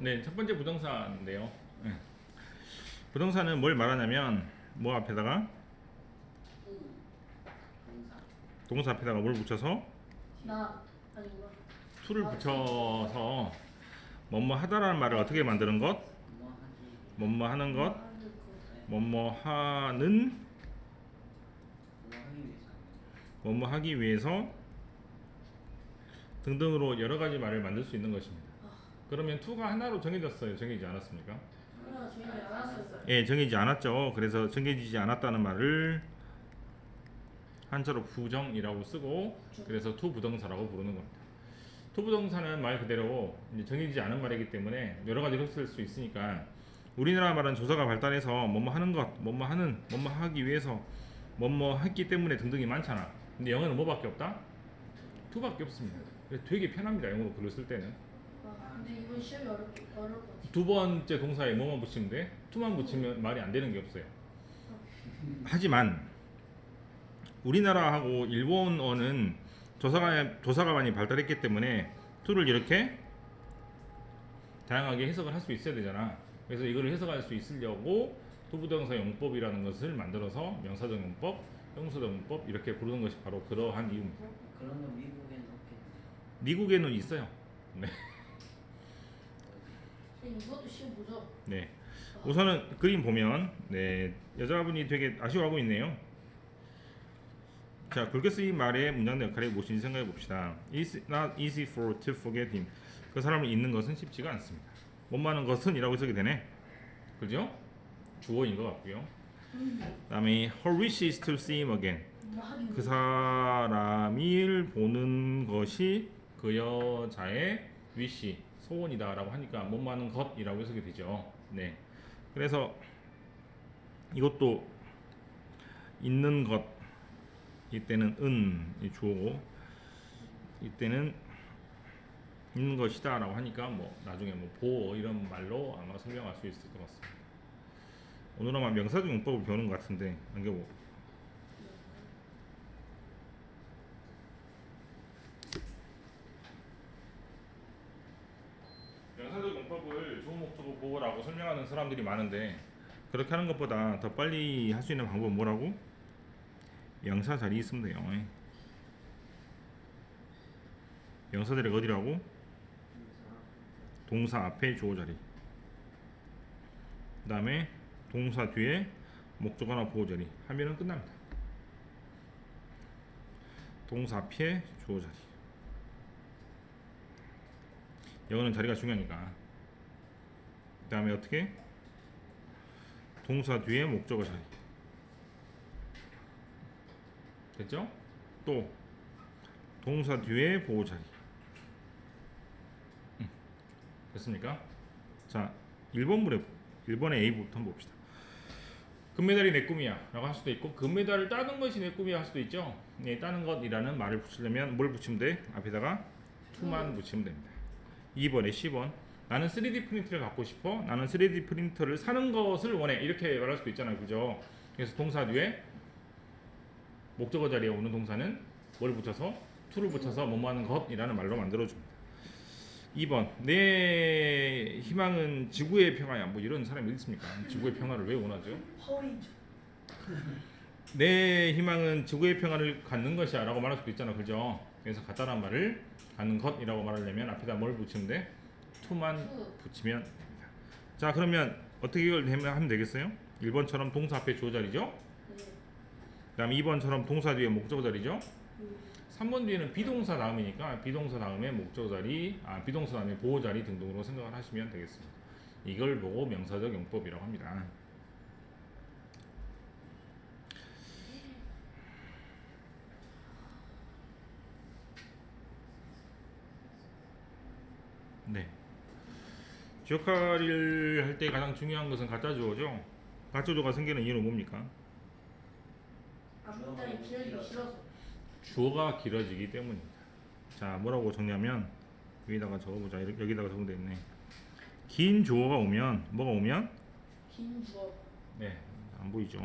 네, 첫 번째 부동산인데요. 네. 부동산은 뭘 말하냐면 뭐 앞에다가 동사 동사 앞에다가 뭘 붙여서 나 아니구나. to를 붙여서 뭐뭐 하다라는 말을 어떻게 만드는 것? 뭐 뭐뭐 하는 것? 뭐뭐 하는 뭐 뭐뭐 하기 위해서 등등으로 여러 가지 말을 만들 수 있는 것입니다. 그러면 to가 하나로 정해졌어요. 정해지지 않았습니까? 예, 정해지지 않았죠. 그래서 정해지지 않았다는 말을 한자로 부정이라고 쓰고 그래서 to 부동사라고 부르는 겁니다. to 부동사는 말 그대로 정해지지 않은 말이기 때문에 여러 가지로 쓸 수 있으니까 우리나라 말은 조사가 발달해서 뭐뭐 하는 것, 뭐뭐 하는, 뭐뭐 하기 위해서 뭐뭐 했기 때문에 등등이 많잖아. 근데 영어는 뭐밖에 없다? to밖에 없습니다. 되게 편합니다. 영어로 글을 쓸 때는. 아, 근데 이번 시험이 어렵 어려울 것 같아. 두 번째 동사에 뭐만 붙이면 돼? to만 붙이면 말이 안 되는 게 없어요. 하지만 우리나라하고 일본어는 조사가 조사가 많이 발달했기 때문에 to를 이렇게 다양하게 해석을 할 수 있어야 되잖아. 그래서 이거를 해석할 수 있으려고 투부정사 용법이라는 것을 만들어서 명사적 용법, 형사적 용법 이렇게 부르는 것이 바로 그러한 이유입니다. 그런 거 미국에는 없겠네 미국에는 있어요. 네. 이것도 시험 보죠. 네. 우선은 그림 보면 네 여자분이 되게 아쉬워하고 있네요. 자 굵게 쓰인 말의 문장의 역할이 무엇인지 생각해 봅시다. It's not easy for to forget him. 그 사람을 잊는 것은 쉽지가 않습니다. 못 많은 것은이라고 쓰게 되네. 그죠? 주어인 것 같고요. 그다음에 her wish is to see him again. 그 사람을 보는 것이 그 여자의 위시 소원이다라고 하니까 못 많은 것이라고 해석이 되죠. 네. 그래서 이것도 있는 것 이때는 은이 주어고 이때는 있는 것이다라고 하니까 뭐 나중에 뭐 보어 이런 말로 아마 설명할 수 있을 것 같습니다. 오늘 아마 명사적 용법을 배우는 것 같은데 안겨보. 명사적 용법을 좋은 목적어 보호 라고 설명하는 사람들이 많은데 그렇게 하는 것보다 더 빨리 할 수 있는 방법은 뭐라고? 명사 자리 있으면 돼요. 명사 자리가 어디라고? 동사 앞에 주어 자리. 그 다음에 동사 뒤에 목적어나 보호 자리 하면은 끝납니다. 동사 앞에 주어 자리. 영어는 자리가 중요하니까. 그 다음에 어떻게? 동사 뒤에 목적어 자리. 됐죠? 또 동사 뒤에 보호 자리. 음, 됐습니까? 자, 1번 물에 1번의 A부터 한번 봅시다. 금메달이 내 꿈이야 라고 할 수도 있고 금메달을 따는 것이 내 꿈이야 할 수도 있죠 네, 따는 것이라는 말을 붙이려면 뭘 붙이면 돼? 앞에다가 to만 붙이면 됩니다 2번에 10번 나는 3D 프린터를 갖고 싶어. 나는 3D 프린터를 사는 것을 원해. 이렇게 말할 수도 있잖아요. 그죠? 그래서 동사 뒤에 목적어 자리에 오는 동사는 뭘 붙여서? to를 붙여서 뭐뭐 하는 것이라는 말로 만들어 줍니다. 2번. 내 희망은 지구의 평화야. 뭐 이런 사람이 어디 있습니까? 지구의 평화를 왜 원하죠? 파워레인저. 내 희망은 지구의 평화를 갖는 것이야. 라고 말할 수도 있잖아. 그죠? 그래서 갖다란 말을 갖는 것이라고 말하려면 앞에다 뭘 붙이면 돼? To. 붙이면 됩니다 자 그러면 어떻게 이걸 하면 되겠어요? 1번처럼 동사 앞에 주어 자리죠 네. 그 다음 2번처럼 동사 뒤에 목적어 자리죠 3번 뒤에는 비동사 다음이니까 비동사 다음에 목적어 자리 아 비동사 다음에 보호 자리 등등으로 생각을 하시면 되겠습니다 이걸 보고 명사적 용법이라고 합니다 네. 기억하리를 할 때 가장 중요한 것은 가짜 주어죠. 가짜 주어가 생기는 이유는 뭡니까? 앞문장이 길어지기 싫어서. 주어가 길어지기 때문입니다. 자, 뭐라고 적냐면 여기다가 적어보자. 이렇게 여기다가 적으면 있네. 긴 주어가 오면 뭐가 오면? 긴 주어. 네, 안 보이죠.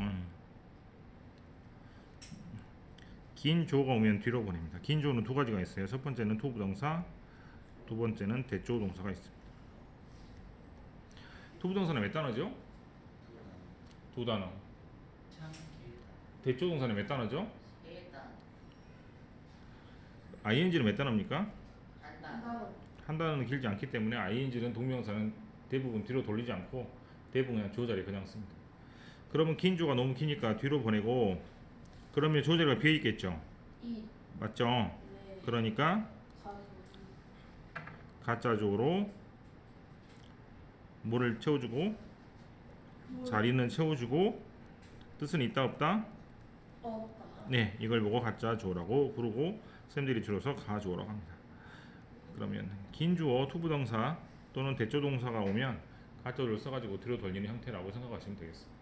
긴 주어가 오면 뒤로 보냅니다. 긴 주어는 두 가지가 있어요. 첫 번째는 토부동사, 두 번째는 대조 동사가 있습니다. 투부동사는 몇 단어죠? 두 단어. 대조동사는 몇 단어죠? ing는 몇 단어입니까? 한 단어는 길지 않기 때문에 ing는 동명사는 대부분 뒤로 돌리지 않고 대부분 그냥 자리에 그냥 씁니다. 그러면 긴 주가 너무 기니까 뒤로 보내고 그러면 주어 자리가 비어 있겠죠. 이 맞죠? 네. 그러니까 가짜적으로 뭐를 채워주고 자리는 채워주고 뜻은 있다 없다? 없다. 네, 이걸 보고 가짜 주어라고 부르고 쌤들이 줄여서 가주어라고 합니다. 그러면 긴 주어 투부동사 또는 대조 동사가 오면 가짜를 써가지고 뒤로 돌리는 형태라고 생각하시면 되겠습니다.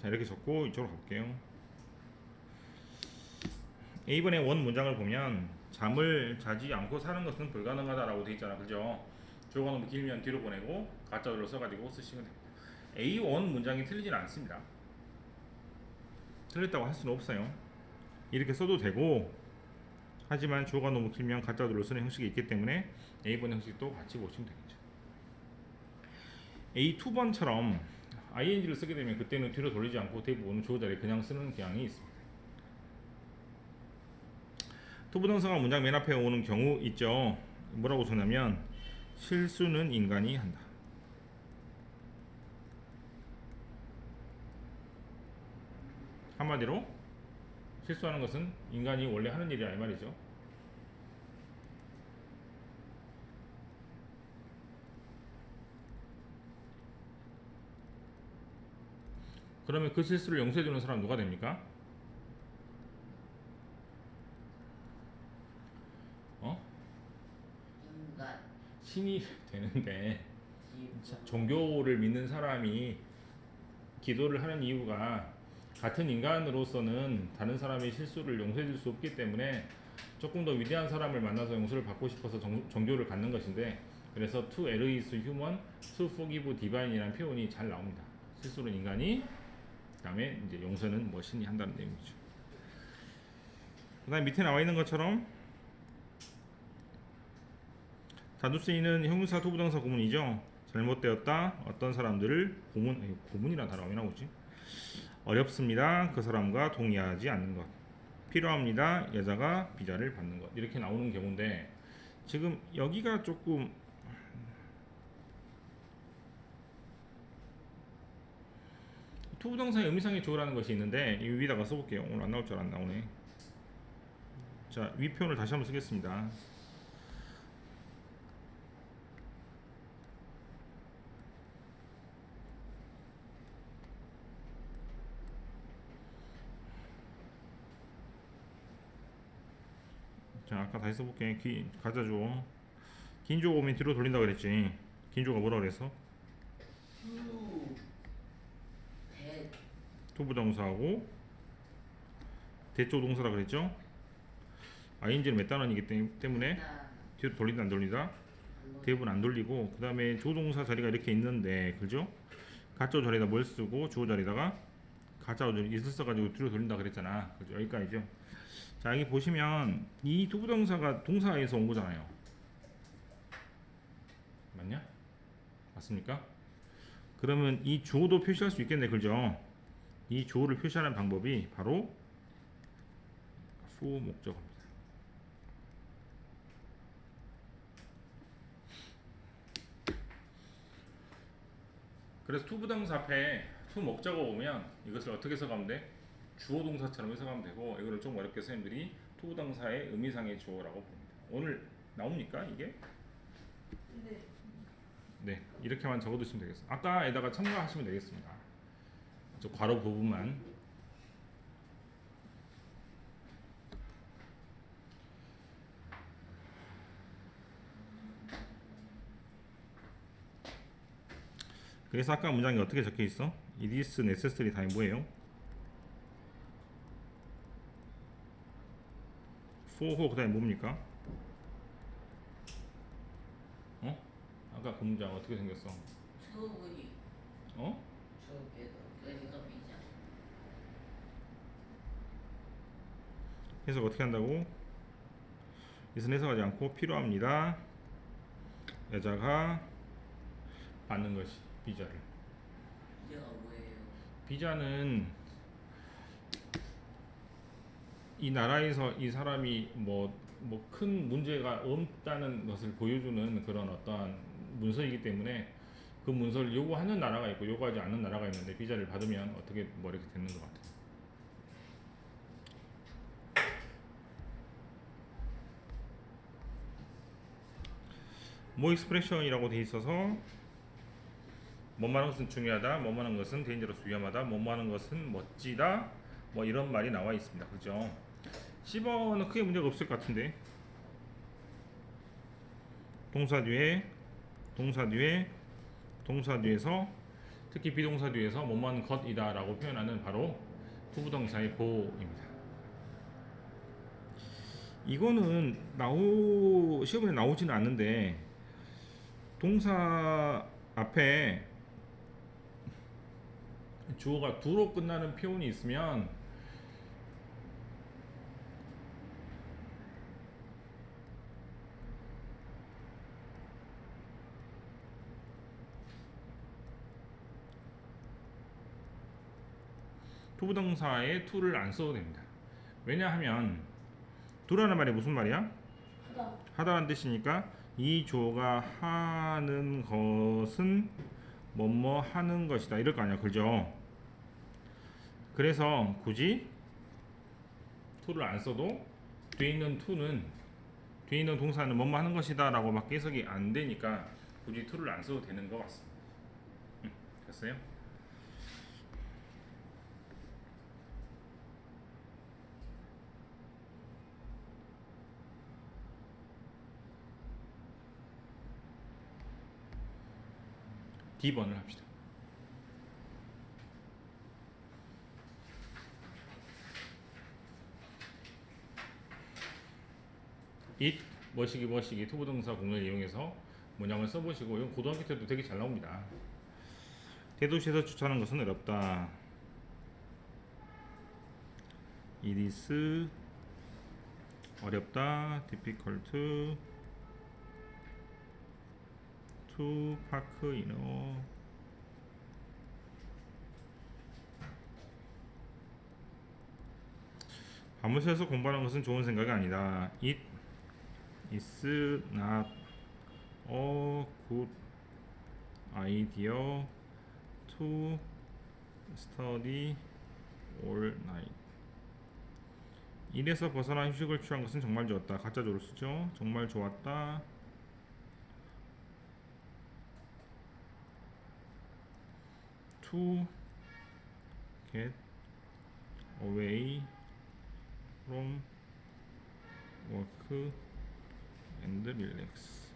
자 이렇게 적고 이쪽으로 갈게요. A번의 원 문장을 보면 잠을 자지 않고 사는 것은 불가능하다라고 돼 있잖아, 그죠? 주어가 너무 길면 뒤로 보내고 가짜로 써가지고 쓰시면 됩니다. A1 문장이 틀리진 않습니다. 틀렸다고 할 수는 없어요. 이렇게 써도 되고 하지만 주어가 너무 길면 가짜로 쓰는 형식이 있기 때문에 A번 형식도 같이 보시면 되겠죠. A2번처럼 ing를 쓰게 되면 그때는 뒤로 돌리지 않고 대부분 주어 자리에 그냥 쓰는 경향이 있습니다. 투부동사가 문장 맨 앞에 오는 경우 있죠. 뭐라고 சொ냐면 실수는 인간이 한다. 한마디로 실수하는 것은 인간이 원래 하는 일이야 이 말이죠. 그러면 그 실수를 용서해 주는 사람 누가 됩니까? 어? 인간. 신이 되는데. 종교를 믿는 사람이 기도를 하는 이유가 같은 인간으로서는 다른 사람의 실수를 용서해 줄 수 없기 때문에 조금 더 위대한 사람을 만나서 용서를 받고 싶어서 정, 종교를 갖는 것인데 그래서 to err is human, to forgive divine이라는 표현이 잘 나옵니다. 실수는 인간이 그다음에 이제 용서는 뭐 신이 한다는 내용이죠. 그다음 밑에 나와 있는 것처럼 쓰이는 형용사 투부정사 구문이죠. 잘못되었다. 어떤 사람들을 고문 아니, 고문이라는 단어가 왜 나오지? 어렵습니다. 그 사람과 동의하지 않는 것. 필요합니다. 여자가 비자를 받는 것. 이렇게 나오는 경우인데 지금 여기가 조금 투부정사의 의미상의 조어라는 것이 있는데 이 위에다가 써볼게요. 오늘 안 나올 줄안 나오네. 자, 위 표현을 다시 한번 쓰겠습니다. 자 아까 다시 써볼게. 기, 가자죠 긴조 오면 뒤로 돌린다 그랬지. 긴조가 뭐라 그랬어? 투부정사하고 대조 동사라 그랬죠? ing는 몇 단원이기 때- 때문에 나. 뒤로 돌린다 안 돌린다? 대부분 안 돌리고 그 다음에 조동사 자리가 이렇게 있는데 그죠? 가짜 자리에다 뭘 쓰고 주어 자리에다가 가짜 있을 써가지고 뒤로 돌린다 그랬잖아. 그죠? 여기까지죠 자 여기 보시면 이 투부정사가 동사에서 온 거잖아요. 맞냐? 맞습니까? 그러면 이 주어도 표시할 수 있겠네 그죠? 이 주어를 표시하는 방법이 바로 for 목적어입니다. 그래서 투부정사 앞에 투 목적어 오면 이것을 어떻게 써가면 돼? 주어 동사처럼 해석하면 되고 이거를 좀 어렵게 선생님들이 투부정사의 의미상의 주어라고 봅니다. 오늘 나옵니까 이게? 네. 네 이렇게만 적어두시면 되겠습니다. 아까에다가 첨가하시면 되겠습니다. 저 괄호 부분만 그래서 아까 문장이 어떻게 적혀 있어? It is necessary 다음에 뭐예요? For 호 그 다음에 뭡니까? 어? 아까 그 문장 어떻게 생겼어? 처분이. 어? 저게도 비자. 해석 어떻게 한다고? 이것은 해석하지 않고 필요합니다. 여자가 받는 것이 비자를. 비자가 뭐예요? 비자는 이 나라에서 이 사람이 뭐 뭐 큰 문제가 없다는 것을 보여주는 그런 어떠한 문서이기 때문에 그 문서를 요구하는 나라가 있고 요구하지 않는 나라가 있는데 비자를 받으면 어떻게 뭐 이렇게 되는 것 같아요. 모 익스프레션이라고 돼 있어서 뭐뭐하는 것은 중요하다, 뭐뭐하는 것은 데인저러스 위험하다, 뭐뭐하는 것은 멋지다, 뭐 이런 말이 나와 있습니다. 그죠? 10번은 크게 문제가 없을 것 같은데 동사 뒤에 동사 뒤에 동사 뒤에서 특히 비동사 뒤에서 뭐뭐하는 것이다 라고 표현하는 바로 부부동사의 보호입니다. 이거는 나오 시험에 나오지는 않는데 동사 앞에 주어가 두로 끝나는 표현이 있으면 투부동사에 to를 안 써도 됩니다. 왜냐하면 do라는 말이 무슨 말이야? 하다. 하다라는 뜻이니까 이 조가 하는 것은 뭐뭐 하는 것이다 이럴 거 아니야 그죠 그래서 굳이 to를 안 써도 뒤에 있는 to는 뒤에 있는 동사는 뭐뭐 하는 것이다 라고 막 해석이 안 되니까 굳이 to를 안 써도 되는 것 같습니다 음, 됐어요? D번을 합시다. it 머시기 머시기 투부 동사 공을 이용해서 문장을 써보시고 이건 고등학교 때도 되게 잘 나옵니다. 대도시에서 주차하는 것은 어렵다. It is 어렵다. difficult to park in a 밤새서 공부하는 것은 좋은 생각이 아니다. It is not a good idea to study all night. 일에서 벗어나 휴식을 취한 것은 정말 좋았다. 가짜적으로 쓰죠. 정말 좋았다. To get away from work and relax.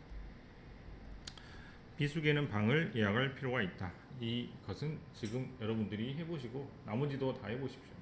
비수기에는 방을 예약할 필요가 있다. 이것은 지금 여러분들이 해보시고 나머지도 다 해보십시오.